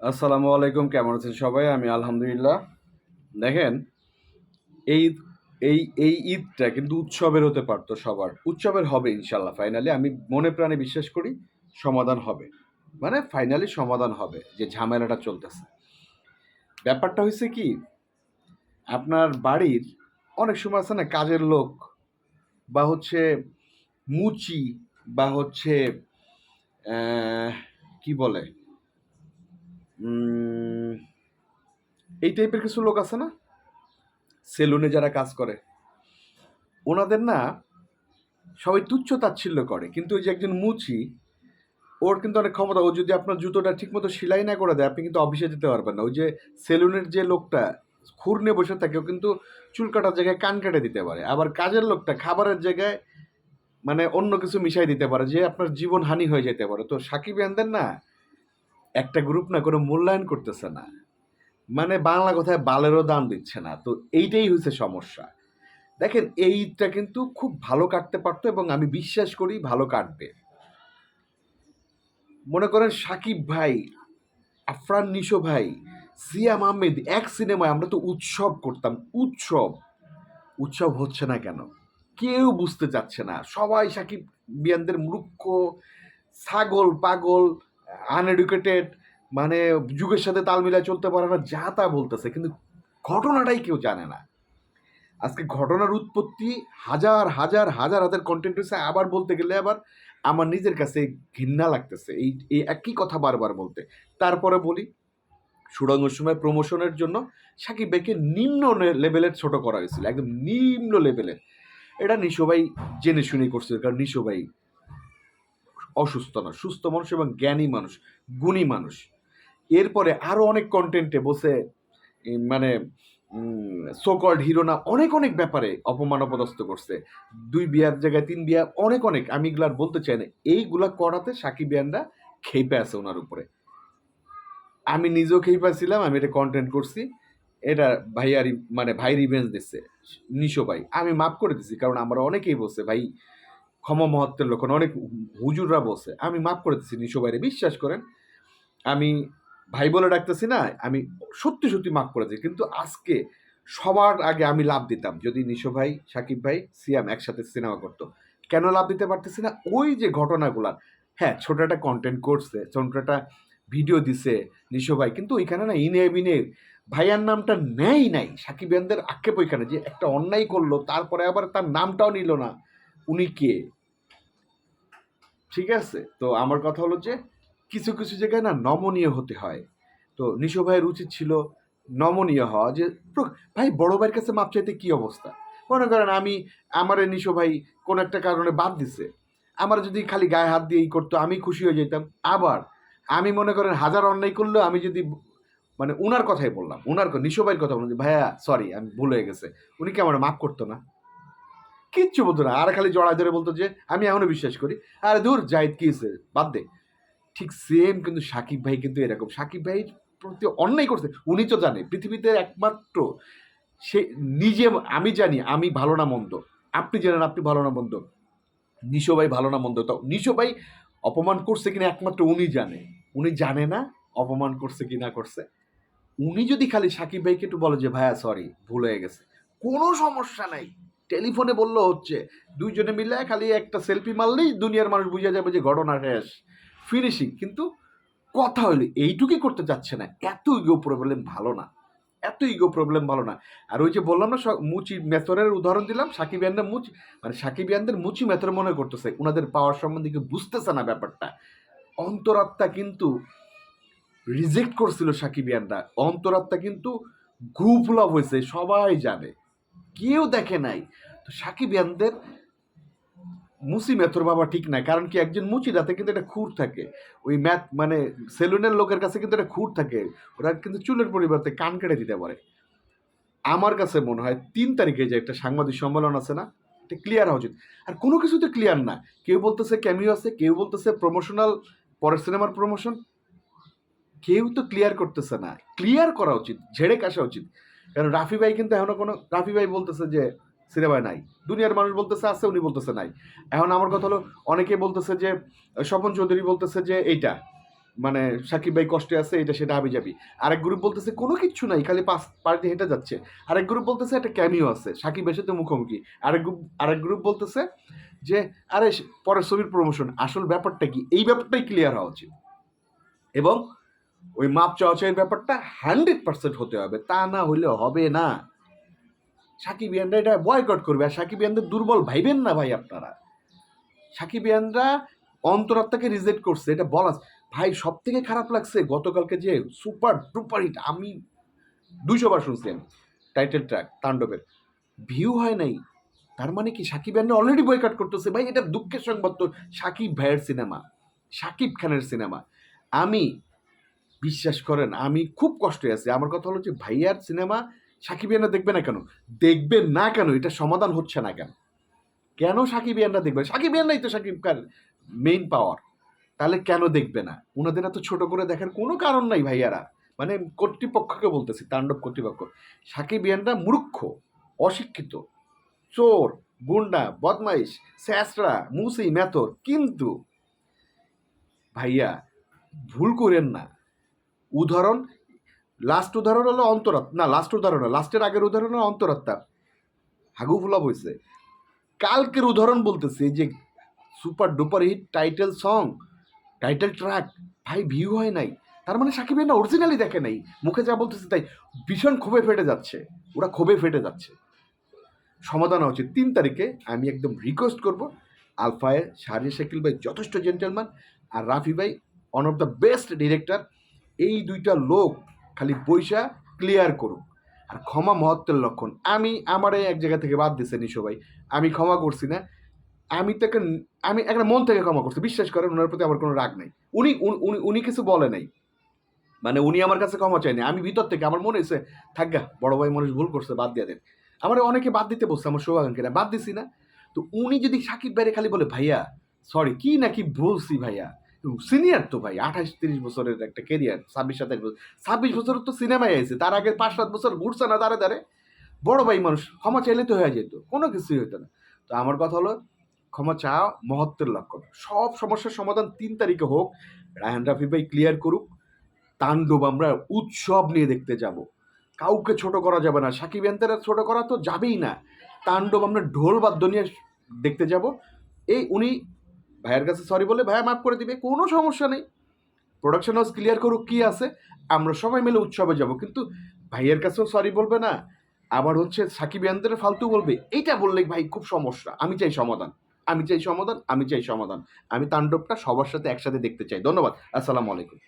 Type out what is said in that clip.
আসসালামু আলাইকুম, কেমন আছেন সবাই? আমি আলহামদুলিল্লাহ। দেখেন, এই এই এই ঈদটা কিন্তু উৎসবের হতে পারতো সবার। উৎসবের হবে ইনশাল্লাহ ফাইনালি আমি মনে প্রাণে বিশ্বাস করি সমাধান হবে। মানে ফাইনালি সমাধান হবে, যে ঝামেলাটা চলতেছে। ব্যাপারটা হয়েছে কি, আপনার বাড়ির অনেক সময় আছে না, কাজের লোক বা হচ্ছে মুচি বা হচ্ছে কি বলে? এই টাইপের কিছু লোক আছে না? সেলুনে যারা কাজ করে। ওনাদের না সবাই তুচ্ছ তাচ্ছিল্য করে। কিন্তু ওই যে একজন মুচি, ওর কিন্তু অনেক ক্ষমতা। ও যদি আপনার জুতোটা ঠিকমতো সেলাই না করে দেয়, আপনি কিন্তু অফিসে যেতে পারবেন না। ওই যে সেলুনের যে লোকটা খুর নিয়ে বসে থাকে, ও কিন্তু চুল কাটার জায়গায় কান কেটে দিতে পারে। আবার কাজের লোকটা খাবারের জায়গায় মানে অন্য কিছু মিশাই দিতে পারে, যে আপনার জীবন হানি হয়ে যেতে পারে। তো সাকিব এনদের না একটা গ্রুপ না কোনো মূল্যায়ন করতেছে না। মানে বাংলা কথায় বালেরও দাম দিচ্ছে না। তো এইটাই হচ্ছে সমস্যা। দেখেন এই ঈদটা কিন্তু খুব ভালো কাটতে পারতো এবং আমি বিশ্বাস করি ভালো কাটবে। মনে করেন সাকিব ভাই, আফরান নিশো ভাই সিয়াম আহমেদ এক সিনেমায় আমরা তো উৎসব করতাম, উৎসব। উৎসব হচ্ছে না কেন? কেউ বুঝতে চাচ্ছে না। সবাই সাকিব বিয়ানদের মূর্খ, ছাগল, পাগল আনএডুকেটেড মানে যুগের সাথে তাল মিলায় চলতে পারে না, যা তা বলতেছে, কিন্তু ঘটনাটাই কেউ জানে না। আজকে ঘটনার উৎপত্তি হাজার হাজার হাজার হাজার কন্টেন্ট হয়েছে, আবার বলতে গেলে আবার আমার নিজের কাছে ঘৃণা লাগতেছে, এই এই একই কথা বারবার বলতে। তারপরে বলি, সুড়ঙ্গের সময় প্রমোশনের জন্য সাকিব ভাইকে নিম্ন লেভেলের ছোট করা হয়েছিল, একদম নিম্ন লেভেলের এটা নিশো ভাই জেনে শুনে করছিল, কারণ নিশো ভাই অসুস্থ না, সুস্থ মানুষ এবং জ্ঞানী মানুষ, গুণী মানুষ। এরপরে আরও অনেক কন্টেন্টে বসে মানে সোকল্ড হিরো না অনেক অনেক ব্যাপারে অপমান অপদস্থ করছে। দুই বিয়ার জায়গায় তিন বিয়া অনেক অনেক, আমি এগুলো আর বলতে চাই না। এইগুলা করাতে সাকিব ইয়ানরা খেপে আছে ওনার উপরে। আমি নিজেও খেয়ে পাচ্ছিলাম আমি এটা কন্টেন্ট করছি। এটা ভাইয়ার মানে ভাই রিভেঞ্জ দিচ্ছে। নিশো ভাই, আমি মাফ করে দিছি, কারণ আমরা অনেকেই বলছে, ভাই, ক্ষমা মহত্বের লক্ষণ। অনেক হুজুররা বলছে, আমি মাফ করে দিচ্ছি নিশো ভাইরে, বিশ্বাস করেন? আমি ভাই বলে ডাকতেছি না, আমি সত্যি সত্যি মাফ করেছি কিন্তু আজকে সবার আগে আমি লাভ দিতাম, যদি নিশো ভাই, সাকিব ভাই, সিয়াম একসাথে সিনেমা করতো, কেন লাভ দিতে পারতেছি না? ওই যে ঘটনাগুলার হ্যাঁ ছোট একটা কন্টেন্ট করছে ছোট একটা ভিডিও দিছে নিশো ভাই, কিন্তু ওইখানে না ইনে বিনে ভাইয়ার নামটা নেই নাই, সাকিব ইয়ানদের আক্ষেপ ওইখানে যে একটা অন্যায় করল, তারপরে আবার তার নামটাও নিল না, উনি কে? ঠিক আছে, তো আমার কথা হলো যে কিছু কিছু জায়গায় না নমনীয় হতে হয়। তো নিশো ভাইয়ের উচিত ছিল নমনীয় হওয়া যে ভাই, বড় ভাইয়ের কাছে মাপ চাইতে কী অবস্থা? মনে করেন আমি, আমার নিশো ভাই কোনো একটা কারণে বাদ দিছে। আমার যদি খালি গায়ে হাত দিয়ে ই করতো, আমি খুশি হয়ে যেতাম। আবার আমি মনে করেন হাজার অন্যায় করলেও আমি যদি মানে উনার কথাই বললাম, উনার নিশো ভাইয়ের কথা বললাম ভাইয়া সরি আমি ভুল হয়ে গেছে। উনি কি আমার মাফ করতো না? কিচ্ছু বলতো না। আর খালি জড়ায় ধরে বলতো যে, আমি এখনও বিশ্বাস করি। আরে দূর, জাহিদ কি বাদ দে। ঠিক সেম কিন্তু সাকিব ভাই কিন্তু এরকম। সাকিব ভাই প্রতি অন্যায় করছে। উনি তো জানে, পৃথিবীতে একমাত্র সে নিজে আমি জানি, আমি ভালো না মন্দ। আপনি জানেন আপনি ভালো না মন্দ। নিশো ভাই ভালো না মন্দ। তো নিশো ভাই অপমান করছে কিনা একমাত্র উনি জানে। উনি জানে না অপমান করছে কি না করছে। উনি যদি খালি সাকিব ভাইকে একটু বলে যে, ভাইয়া সরি ভুল হয়ে গেছে। কোনো সমস্যা নাই। টেলিফোনে বলল হচ্ছে, দুইজনে মিলে খালি একটা সেলফি মারলেই দুনিয়ার মানুষ বুঝে যাবে যে ঘটনা শেষ। ফিনিশিং, কিন্তু কথা হইল এইটুকুই করতে যাচ্ছে না। এত ইগো প্রবলেম ভালো না। এত ইগো প্রবলেম ভালো না। আর ওই যে বললাম না মুচি মেথরের উদাহরণ দিলাম, সাকিব ইয়ানদের মুচি মানে সাকিব ইয়ানদের মুচি মেথর মনে করতেছে ওনাদের পাওয়ার সম্বন্ধে কেউ বুঝতেছে না ব্যাপারটা। অন্তরাত্মা কিন্তু রিজেক্ট করছিল সাকিব ইয়ানরা। অন্তরাত্মা কিন্তু গ্রুপ লাভ হয়েছে, সবাই জানে। কেউ দেখে নাই। তো সাকিব ইয়ানদের মুসি মেথর বাবা ঠিক নাই, কারণ কি একজন মুচি রাতে কিন্তু একটা খুঁট থাকে। ওই ম্যাথ মানে সেলুনের লোকের কাছে কিন্তু একটা খুঁট থাকে। ওরা কিন্তু চুলের পরিবর্তে কান কেটে দিতে পারে। আমার কাছে মনে হয় তিন তারিখে যে একটা সাংবাদিক সম্মেলন আছে না, এটা ক্লিয়ার হওয়া উচিত। আর কোনো কিছুতে ক্লিয়ার না। কেউ বলতেছে ক্যামিও আছে, কেউ বলতেছে প্রমোশনাল পরের সিনেমার প্রমোশন কেউ তো ক্লিয়ার করতেছে না। ক্লিয়ার করা উচিত, ঝেড়ে কাশা উচিত। কারণ রাফি ভাই কিন্তু এখনও কোনো, রাফি ভাই বলতেছে যে সিনেমায় নাই। দুনিয়ার মানুষ বলতেছে, আছে উনি বলতেছে নাই। এখন আমার কথা হলো, অনেকে বলতেছে যে, স্বপন চৌধুরী বলতেছে যে, এইটা মানে সাকিব ভাই কষ্টে আছে এটা সেটা আবি যাবি আরেক গ্রুপ বলতেছে, কোনো কিচ্ছু নাই, খালি পাঁচ পার্টি হেঁটে যাচ্ছে। আরেক গ্রুপ বলতেছে, একটা ক্যামিও আছে সাকিবের সাথে মুখোমুখি। আরেক গ্রুপ আরেক গ্রুপ বলতেছে যে, আরে, পরের ছবির প্রমোশন আসল ব্যাপারটা কি? এই ব্যাপারটাই ক্লিয়ার হওয়া উচিত। এবং ওই মাপ চাওয়াচাইয়ের ব্যাপারটা হান্ড্রেড পার্সেন্ট হতে হবে। তা না হলে হবে না। সাকিব ইয়ানরা এটা বয়কট করবে। আর সাকিব ইয়ানদের দুর্বল ভাইবেন না ভাই আপনারা। সাকিব ইয়ানরা অন্তরাত্মাকে রিজেক্ট করছে, এটা বলা ভাই সব থেকে খারাপ লাগছে গতকালকে যে সুপার ডুপার হিট আমি দুইশো বার শুনছি আমি টাইটেল ট্র্যাক তাণ্ডবের। ভিউ হয় নাই। তার মানে কি? সাকিব ইয়ানরা অলরেডি বয়কট করতেছে। ভাই, এটা দুঃখের সংবাদ তো। সাকিব ভাইয়ের সিনেমা সাকিব খানের সিনেমা আমি, বিশ্বাস করেন, আমি খুব কষ্টে আছি। আমার কথা হলো যে ভাইয়ার সিনেমা সাকিবিয়ানরা দেখবে না কেন? দেখবেন না কেন? এটা সমাধান হচ্ছে না কেন? কেন সাকিবিয়ানরা দেখবে সাকিবিয়ানরাই তো সাকিব খান মেইন পাওয়ার তাহলে কেন দেখবে না? ওনাদের এত ছোট করে দেখার কোনো কারণ নাই ভাইয়ারা। মানে কর্তৃপক্ষকে বলতেছি, তাণ্ডব কর্তৃপক্ষ। সাকিবিয়ানরা মূর্খ, অশিক্ষিত, চোর, গুন্ডা, বদমাইশ স্যাসরা মুসি, মেথর। কিন্তু ভাইয়া, ভুল করেন না। উদাহরণ লাস্ট উদাহরণ হলো অন্তরাত্মা। না লাস্ট উদাহরণ লাস্টের আগের উদাহরণ হলো অন্তরাত্মা। হাগু ফুলা বইছে কালকের উদাহরণ বলতেছে যে super duper hit title song title track ভাই ভিউ হয় নাই। তার মানে সাকিব না অরিজিনালি দেখে নাই। মুখে যা বলতেছে তাই ভীষণ ক্ষোভে ফেটে যাচ্ছে। ওরা ক্ষোভে ফেটে যাচ্ছে। সমাধান হচ্ছে তিন তারিখে আমি একদম রিকোয়েস্ট করব আলফায়ে শাহরি শাকিল ভাই যথেষ্ট জেন্টেলম্যান আর রাফি ভাই one of the best director এই দুইটা লোক খালি পয়সা ক্লিয়ার করুক। আর ক্ষমা মহত্বের লক্ষণ। আমি আমারে এক জায়গা থেকে বাদ দিছে নিশো ভাই। আমি ক্ষমা করছি না। আমি তাকে আমি একটা মন থেকে ক্ষমা করছি। বিশ্বাস করেন, ওনার প্রতি আমার কোনো রাগ নাই। উনি, উনি- উনি কিছু বলে নাই। মানে উনি আমার কাছে ক্ষমা চায়নি আমি ভিতর থেকে আমার মনে হয়েছে থাকগা বড় ভাই মানুষ ভুল করছে, বাদ দিয়ে দেন। আমার অনেকে বাদ দিতে বসছে আমার সৌভাগ্যকে বাদ দিছি না। তো উনি যদি সাকিব ভাইরে খালি বলে, ভাইয়া সরি কি না কি বলছি ভাইয়া? সিনিয়র তো ভাই আঠাশ তিরিশ বছরের একটা কেরিয়ার ছাব্বিশ সাতাশ বছর। ছাব্বিশ বছরের তো সিনেমায় আছে তার আগে পাঁচ, সাত বছর ঘুরছে না দাঁড়ে দাঁড়ে বড় ভাই মানুষ, ক্ষমা চাইলে তো হয়ে যেত, কোনো কিছুই হতো না। তো আমার কথা হলো, ক্ষমা চাওয়া মহত্বের লক্ষণ সব সমস্যার সমাধান তিন তারিখে হোক, রায়হান রাফি ভাই ক্লিয়ার করুক, তাণ্ডব আমরা উৎসব নিয়ে দেখতে যাব। কাউকে ছোট করা যাবে না, সাকিব এন্তারা ছোট করা তো যাবেই না। তাণ্ডব আমরা ঢোল বাদ্য নিয়ে দেখতে যাব। এই উনি ভাইয়ের কাছে সরি বলে ভাইয়া মাফ করে দিবে, কোনো সমস্যা নেই। প্রোডাকশন হাউস ক্লিয়ার করুক কী আছে, আমরা সবাই মিলে উৎসবে যাব। কিন্তু ভাইয়ের কাছেও সরি বলবে না, আবার হচ্ছে সাকিব ইয়ানদের ফালতু বলবে। এইটা বললে ভাই খুব সমস্যা। আমি চাই সমাধান। আমি চাই সমাধান, আমি চাই সমাধান। আমি তাণ্ডবটা সবার সাথে একসাথে দেখতে চাই। ধন্যবাদ। আসসালামু আলাইকুম।